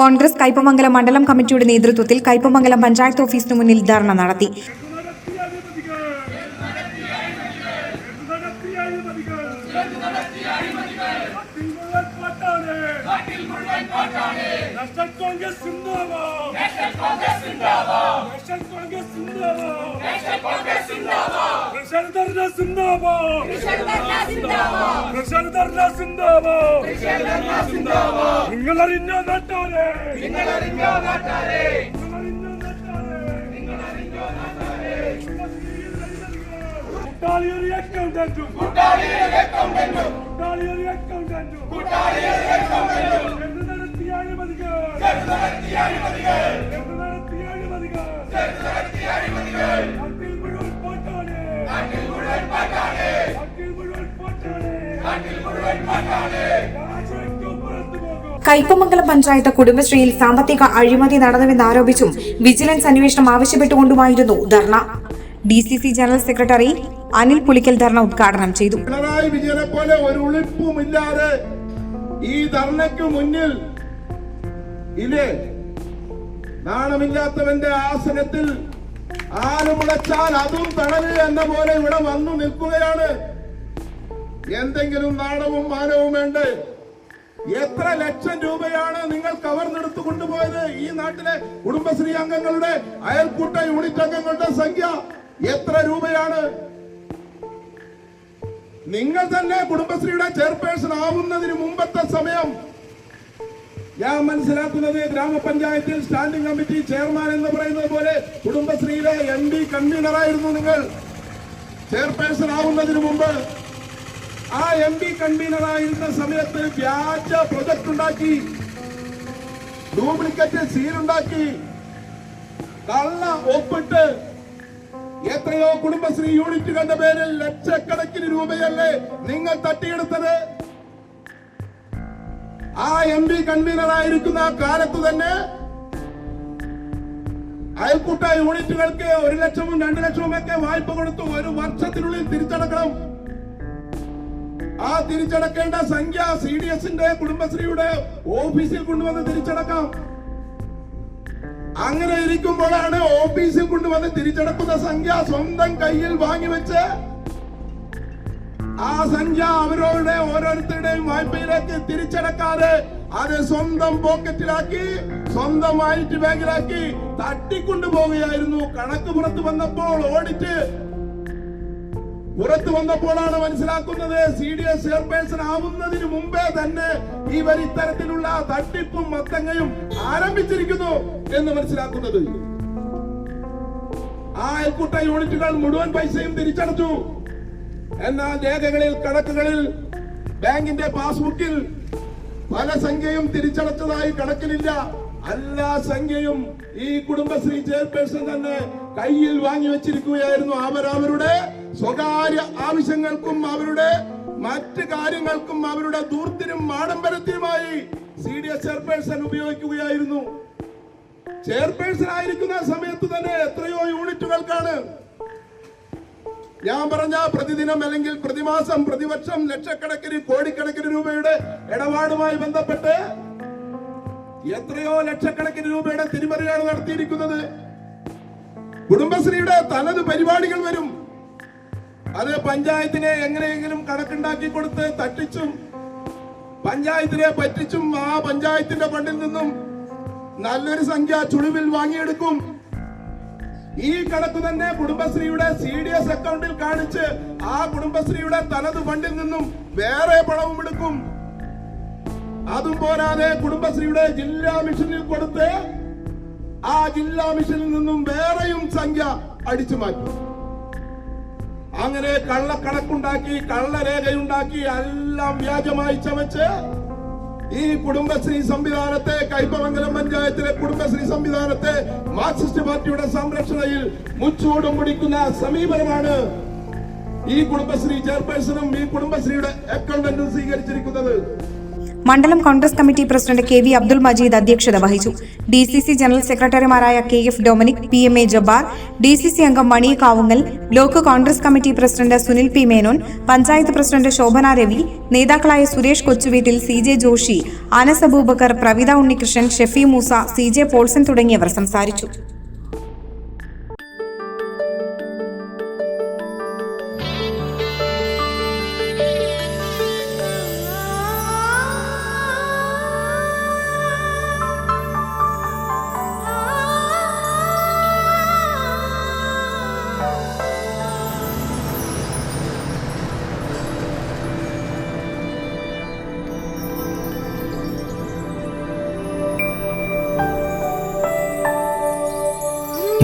കോൺഗ്രസ് കൈപ്പമംഗലം മണ്ഡലം കമ്മിറ്റിയുടെ നേതൃത്വത്തിൽ കൈപ്പമംഗലം പഞ്ചായത്ത് ഓഫീസിന് മുന്നിൽ ധർണ നടത്തി. കോൺഗ്രസ് പ്രഷർ ധർണ സിന്ദാബാദ്. പ്രഷർ ധർണ സിന്ദാബാദ്. നിങ്ങൾ അറിഞ്ഞ നാട്ടാരെ? നിങ്ങൾ അറിഞ്ഞ നാട്ടാരെ? കൂട്ടാളിയൊരു അക്കൗണ്ടന്റും കൂട്ടാളിയൊരു പോകും പഞ്ചായത്ത് കുടുംബശ്രീയിൽ സാമ്പത്തിക അഴിമതി നടന്നുവെന്നാരോപിച്ചും വിജിലൻസ് അന്വേഷണം ആവശ്യപ്പെട്ടുകൊണ്ടുമായിരുന്നു ധർണ. D C C general secretary Anil Pulikkal ധർണ ഉദ്ഘാടനം ചെയ്തു. പിണറായി വിജയനെ പോലെ ഒരു ഉളിപ്പുമില്ലാതെ ഈ ധർണയ്ക്ക് മുന്നിൽ ഇല്ലേ? നാണമില്ലാത്തവന്റെ ആസനത്തിൽ ആര് മുളച്ചാൽ അതും തണൽ എന്ന പോലെ ഇവിടെ വന്നു നിൽക്കുകയാണ്. എന്തെങ്കിലും നാണവും മാനവും വേണ്ടേ? എത്ര ലക്ഷം രൂപയാണ് നിങ്ങൾ കവർന്നെടുത്തു കൊണ്ടുപോയത് ഈ നാട്ടിലെ കുടുംബശ്രീ അംഗങ്ങളുടെ അയൽക്കൂട്ട യൂണിറ്റ് അംഗങ്ങളുടെ സംഖ്യ എത്ര രൂപയാണ്? നിങ്ങൾ തന്നെ കുടുംബശ്രീയുടെ ചെയർപേഴ്സൺ ആവുന്നതിന് മുമ്പത്തെ സമയം ഞാൻ മനസ്സിലാക്കുന്നത് ഗ്രാമപഞ്ചായത്തിൽ സ്റ്റാൻഡിംഗ് കമ്മിറ്റി ചെയർമാൻ എന്ന് പറയുന്നത് പോലെ കുടുംബശ്രീയിലെ എം ഡി കൺവീനറായിരുന്നു നിങ്ങൾ. ചെയർപേഴ്സൺ ആവുന്നതിന് മുമ്പ് ആ എം പി കൺവീനറായിരുന്ന സമയത്ത് വ്യാജ പ്രൊജക്ട് ഉണ്ടാക്കി. ഡ്യൂപ്ലിക്കേറ്റ് സീലുണ്ടാക്കി കള്ള ഒപ്പിട്ട് എത്രയോ കുടുംബശ്രീ യൂണിറ്റ് കണ്ട പേരിൽ ലക്ഷക്കണക്കിന് രൂപയല്ലേ നിങ്ങൾ തട്ടിയെടുത്തത്? ആ എം പി കൺവീനറായിരിക്കുന്ന ആ കാലത്ത് തന്നെ അയൽക്കൂട്ട യൂണിറ്റുകൾക്ക് ഒരു ലക്ഷവും രണ്ടു ലക്ഷവും ഒക്കെ വായ്പ കൊടുത്തു ഒരു വർഷത്തിനുള്ളിൽ തിരിച്ചടക്കണം. ആ തിരിച്ചടക്കേണ്ട സംഖ്യ സി ഡി എസിന്റെ കുടുംബശ്രീയുടെ ഓഫീസിൽ കൊണ്ടുവന്ന് തിരിച്ചടക്കാം. അങ്ങനെ ഇരിക്കുമ്പോഴാണ് ഓഫീസിൽ കൊണ്ടുവന്ന് തിരിച്ചടക്കുന്ന സംഖ്യ സ്വന്തം കയ്യിൽ വാങ്ങിവെച്ച് ആ സംഖ്യ അവരവരുടെ ഓരോരുത്തരുടെയും വായ്പയിലേക്ക് തിരിച്ചടക്കാതെ അത് സ്വന്തം പോക്കറ്റിലാക്കി സ്വന്തമായിട്ട് ബാങ്കിലാക്കി തട്ടിക്കൊണ്ടുപോവുകയായിരുന്നു. കണക്ക് പുറത്തു വന്നപ്പോൾ ഓഡിറ്റ് പുറത്തു വന്നപ്പോഴാണ് മനസ്സിലാക്കുന്നത് സി ഡി എസ് ചെയർപേഴ്സൺ ആവുന്നതിന് മുമ്പേ തന്നെ ഇവർ ഇത്തരത്തിലുള്ള തട്ടിപ്പും മത്തങ്ങയും ആരംഭിച്ചിരിക്കുന്നു എന്ന് മനസ്സിലാക്കുന്നത്. ആ അയൽക്കൂട്ട യൂണിറ്റുകൾ മുഴുവൻ പൈസയും തിരിച്ചടച്ചു. എന്നാൽ രേഖകളിൽ കണക്കുകളിൽ ബാങ്കിന്റെ പാസ്ബുക്കിൽ പല സംഖ്യയും തിരിച്ചടച്ചതായി കണക്കിലില്ല. എല്ലാ സംഖ്യയും ഈ കുടുംബശ്രീ ചെയർപേഴ്സൺ തന്നെ കയ്യിൽ വാങ്ങി വെച്ചിരിക്കുകയായിരുന്നു. അവരവരുടെ സ്വകാര്യ ആവശ്യങ്ങൾക്കും അവരുടെ മറ്റ് കാര്യങ്ങൾക്കും അവരുടെ ദൂർത്തിനും ആഡംബരത്തിനുമായി സി ഡി എസ് ചെയർപേഴ്സൺ ഉപയോഗിക്കുകയായിരുന്നു. ചെയർപേഴ്സൺ ആയിരിക്കുന്ന സമയത്ത് തന്നെ എത്രയോ യൂണിറ്റുകൾക്കാണ് ഞാൻ പറഞ്ഞ പ്രതിദിനം അല്ലെങ്കിൽ പ്രതിമാസം പ്രതിവർഷം ലക്ഷക്കണക്കിന് കോടിക്കണക്കിന് രൂപയുടെ ഇടപാടുമായി ബന്ധപ്പെട്ട് എത്രയോ ലക്ഷക്കണക്കിന് രൂപയുടെ തിരിമറിയാണ് നടത്തിയിരിക്കുന്നത്. കുടുംബശ്രീയുടെ തനത് പരിപാടികൾ വരും. അത് പഞ്ചായത്തിനെ എങ്ങനെയെങ്കിലും കണക്കുണ്ടാക്കി കൊടുത്ത് തട്ടിച്ചും പഞ്ചായത്തിനെ പറ്റിച്ചും ആ പഞ്ചായത്തിന്റെ ഫണ്ടിൽ നിന്നും നല്ലൊരു സംഖ്യ ചുളിവിൽ വാങ്ങിയെടുക്കും. ഈ കണക്ക് തന്നെ കുടുംബശ്രീയുടെ സി ഡി എസ് അക്കൗണ്ടിൽ കാണിച്ച് ആ കുടുംബശ്രീയുടെ തനത് ഫണ്ടിൽ നിന്നും വേറെ പണവും എടുക്കും. അതും പോരാതെ കുടുംബശ്രീയുടെ ജില്ലാ മിഷനിൽ കൊടുത്ത് ആ ജില്ലാ മിഷനിൽ നിന്നും വേറെയും സംഖ്യ അടിച്ചു മാറ്റും. അങ്ങനെ കള്ളക്കണക്കുണ്ടാക്കി കള്ളരേഖയുണ്ടാക്കി എല്ലാം വ്യാജമായി ചമച്ച് ഈ കുടുംബശ്രീ സംവിധാനത്തെ കൈപ്പമംഗലം പഞ്ചായത്തിലെ കുടുംബശ്രീ സംവിധാനത്തെ മാർക്സിസ്റ്റ് പാർട്ടിയുടെ സംരക്ഷണയിൽ മുച്ചൂടും മുടിക്കുന്ന സമീപനമാണ് ഈ കുടുംബശ്രീ ചെയർപേഴ്സണും ഈ കുടുംബശ്രീയുടെ അക്കൗണ്ടന്റും സ്വീകരിച്ചിരിക്കുന്നത്. മണ്ഡലം Congress committee president K V Abdul Majeed അധ്യക്ഷത വഹിച്ചു. ഡി സി സി ജനറൽ സെക്രട്ടറിമാരായ K F Dominic P M A Jabbar D C C അംഗം Mani Kavungal block Congress committee president Sunil P Menon panchayat president Shobhana Ravi നേതാക്കളായ Suresh Kochuveettil C J Joshi Anas Abubakar Pravitha Unnikrishnan Shefi Moosa C J Paulson തുടങ്ങിയവർ സംസാരിച്ചു.